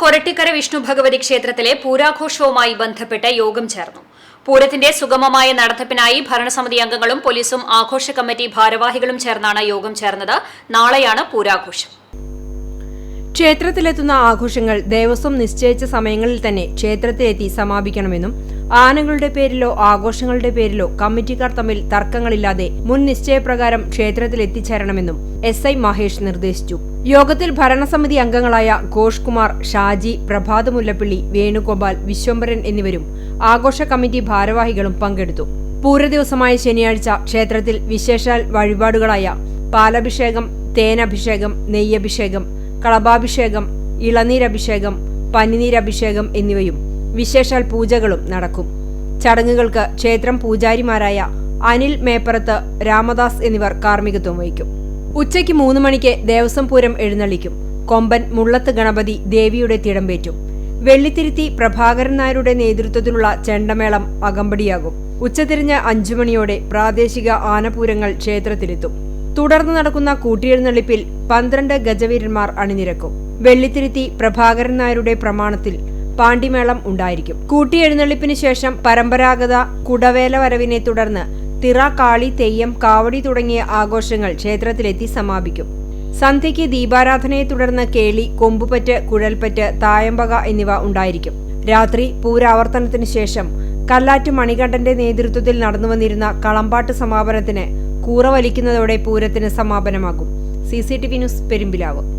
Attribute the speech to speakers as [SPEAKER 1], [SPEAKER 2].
[SPEAKER 1] കൊരട്ടിക്കര വിഷ്ണു ഭഗവതി ക്ഷേത്രത്തിലെ പൂരാഘോഷവുമായി ബന്ധപ്പെട്ട് യോഗം ചേർന്നു. പൂരത്തിന്റെ സുഗമമായ നടത്തിപ്പിനായി ഭരണസമിതി അംഗങ്ങളും പോലീസും ആഘോഷ കമ്മിറ്റി ഭാരവാഹികളും ചേർന്നാണ് യോഗം ചേർന്നത്. നാളെയാണ് പൂരാഘോഷം.
[SPEAKER 2] ക്ഷേത്രത്തിലെത്തുന്ന ആഘോഷങ്ങൾ ദേവസ്വം നിശ്ചയിച്ച സമയങ്ങളിൽ തന്നെ ക്ഷേത്രത്തിലെത്തി സമാപിക്കണമെന്നും ആനകളുടെ പേരിലോ ആഘോഷങ്ങളുടെ പേരിലോ കമ്മിറ്റിക്കാർ തമ്മിൽ തർക്കങ്ങളില്ലാതെ മുൻ നിശ്ചയപ്രകാരം ക്ഷേത്രത്തിൽ എത്തിച്ചേരണമെന്നും എസ് ഐ മഹേഷ് നിർദ്ദേശിച്ചു. യോഗത്തിൽ ഭരണസമിതി അംഗങ്ങളായ ഘോഷ് കുമാർ ഷാജി പ്രഭാത് മുല്ലപ്പള്ളി വേണുഗോപാൽ വിശ്വംഭരൻ എന്നിവരും ആഘോഷ കമ്മിറ്റി ഭാരവാഹികളും പങ്കെടുത്തു. പൂരദിവസമായ ശനിയാഴ്ച ക്ഷേത്രത്തിൽ വിശേഷാൽ വഴിപാടുകളായ പാലഭിഷേകം തേനഭിഷേകം നെയ്യഭിഷേകം കളഭാഭിഷേകം ഇളനീരഭിഷേകം പനിനീരഭിഷേകം എന്നിവയും വിശേഷാൽ പൂജകളും നടക്കും. ചടങ്ങുകൾക്ക് ക്ഷേത്രം പൂജാരിമാരായ അനിൽ മേപ്പറത്ത് രാമദാസ് എന്നിവർ കാർമ്മികത്വം വഹിക്കും. ഉച്ചയ്ക്ക് മൂന്ന് മണിക്ക് ദേവസ്വം പൂരം എഴുന്നള്ളിക്കും. കൊമ്പൻ മുള്ളത്ത് ഗണപതി ദേവിയുടെ തിടമ്പേറ്റും വെള്ളിത്തിരുത്തി പ്രഭാകരൻ നായരുടെ നേതൃത്വത്തിലുള്ള ചെണ്ടമേളം അകമ്പടിയാകും. ഉച്ചതിരിഞ്ഞ് അഞ്ചു മണിയോടെ പ്രാദേശിക ആനപൂരങ്ങൾ ക്ഷേത്രത്തിലെത്തും. തുടർന്ന് നടക്കുന്ന കൂട്ടിയെഴുന്നള്ളിപ്പിൽ പന്ത്രണ്ട് ഗജവീരന്മാർ അണിനിരക്കും. വെള്ളിത്തിരുത്തി പ്രഭാകരൻ നായരുടെ പ്രമാണത്തിൽ പാണ്ടിമേളം ഉണ്ടായിരിക്കും. കൂട്ടിയെഴുന്നള്ളിപ്പിന് ശേഷം പരമ്പരാഗത കുടവേല വരവിനെ തുടർന്ന് തിറ കാളി തെയ്യം കാവടി തുടങ്ങിയ ആഘോഷങ്ങൾ ക്ഷേത്രത്തിലെത്തി സമാപിക്കും. സന്ധ്യയ്ക്ക് ദീപാരാധനയെ തുടർന്ന് കേളി കൊമ്പുപറ്റ് കുഴൽപ്പറ്റ് തായമ്പക എന്നിവ ഉണ്ടായിരിക്കും. രാത്രി പൂരാവർത്തനത്തിന് ശേഷം കല്ലാറ്റ് മണികണ്ഠന്റെ നേതൃത്വത്തിൽ നടന്നുവന്നിരുന്ന കളമ്പാട്ട് സമാപനത്തിന് കൂറവലിക്കുന്നതോടെ പൂരത്തിന് സമാപനമാകും. C C T V news Perumpilavu.